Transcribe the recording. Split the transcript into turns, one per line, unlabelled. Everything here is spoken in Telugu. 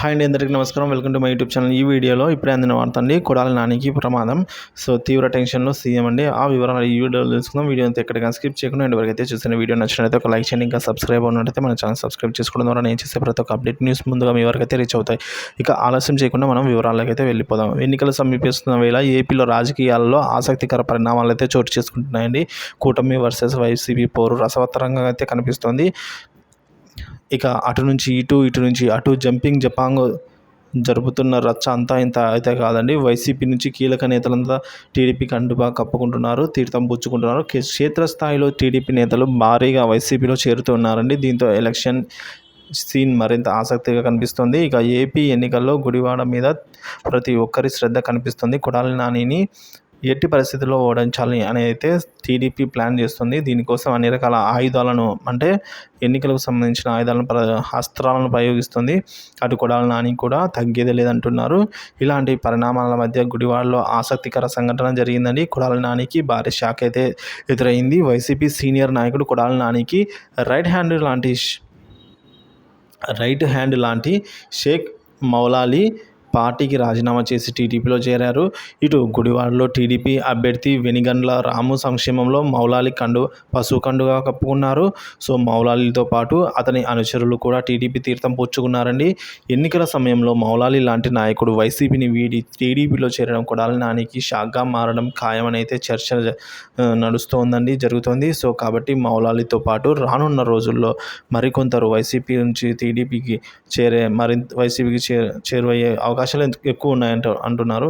హాయ్ అండి అందరికీ నమస్కారం. Welcome to my YouTube channel. ఈ వీడియోలో ఇప్పుడే అందిన వార్త అండి కొడాలి నానికి ప్రమాదం. సో తీవ్ర టెన్షన్లో సీఎం అండి. ఆ వివరాలు ఈ వీడియోలో తెలుసుకుందాం. వీడియో అంతా ఎక్కడికైనా స్కిప్ చేయకుండా ఎండ్ వరకు అయితే చూసిన వీడియో నచ్చినట్లయితే ఒక లైక్ చేయండి. ఇంకా సబ్స్క్రైబ్ ఉన్నట్టయితే మన ఛానల్ సబ్స్క్రైబ్ చేసుకోవడం ద్వారా నేను చేసే ప్రతి ఒక్క అప్డేట్ న్యూస్ ముందుగా మీ వరకు అయితే రీచ్ అవుతాయి. ఇక ఆలస్యం చేయకుండా మనం వివరాలకు అయితే వెళ్ళిపోదాం. ఎన్నికలు సమీపిస్తున్న వేళ ఏపీలో రాజకీయాల్లో ఆసక్తికర పరిణామాలు అయితే చోటు చేసుకుంటున్నాయండి. కూటమి వర్సెస్ వైసీపీ పోరు రసవత్తరంగా అయితే కనిపిస్తోంది. ఇక అటు నుంచి ఇటు ఇటు నుంచి అటు జంపింగ్ జపాంగ్ జరుపుతున్న రచ్చ అంతా ఇంత అయితే కాదండి. వైసీపీ నుంచి కీలక నేతలంతా టీడీపీకి అండుబా కప్పుకుంటున్నారు తీర్థం పుచ్చుకుంటున్నారు. క్షేత్రస్థాయిలో టీడీపీ నేతలు భారీగా వైసీపీలో చేరుతున్నారండి. దీంతో ఎలక్షన్ సీన్ మరింత ఆసక్తిగా కనిపిస్తుంది. ఇక ఏపీ ఎన్నికల్లో గుడివాడ మీద ప్రతి ఒక్కరి శ్రద్ధ కనిపిస్తుంది. కొడాలి నానిని ఎట్టి పరిస్థితుల్లో ఓడించాలి అని అయితే టీడీపీ ప్లాన్ చేస్తుంది. దీనికోసం అన్ని రకాల ఆయుధాలను అంటే ఎన్నికలకు సంబంధించిన ఆయుధాలను ప్ర- అస్త్రాలను ప్రయోగిస్తుంది. అటు కొడాలి నాని కూడా తగ్గేదే లేదంటున్నారు. ఇలాంటి పరిణామాల మధ్య గుడివాడలో ఆసక్తికర సంఘటన జరిగిందని కొడాల నానికి భారీ షాక్ అయితే ఎదురైంది. వైసీపీ సీనియర్ నాయకుడు కొడాల నానికి రైట్ హ్యాండ్ లాంటి రైట్ హ్యాండ్ లాంటి షేక్ మౌలాలి పార్టీకి రాజీనామా చేసి టీడీపీలో చేరారు. ఇటు గుడివాడలో టీడీపీ అభ్యర్థి వెనిగండ్ల రాము సంక్షేమంలో మౌలాలి కండు పశువు కండుగా కప్పుకున్నారు. సో మౌలాలితో పాటు అతని అనుచరులు కూడా టీడీపీ తీర్థం పుచ్చుకున్నారండి. ఎన్నికల సమయంలో మౌలాలి లాంటి నాయకుడు వైసీపీని వీడి టీడీపీలో చేరడం కొడాలి నానికి షాక్గా మారడం ఖాయమనైతే చర్చ నడుస్తోందండి జరుగుతోంది. సో కాబట్టి మౌలాలితో పాటు రానున్న రోజుల్లో మరికొందరు వైసీపీ నుంచి టీడీపీకి చేరే మరింత వైసీపీకి చేరు చేరువయ్యే భాషలు ఎంత- ఎక్కువ ఉన్నాయంట అంటున్నారు.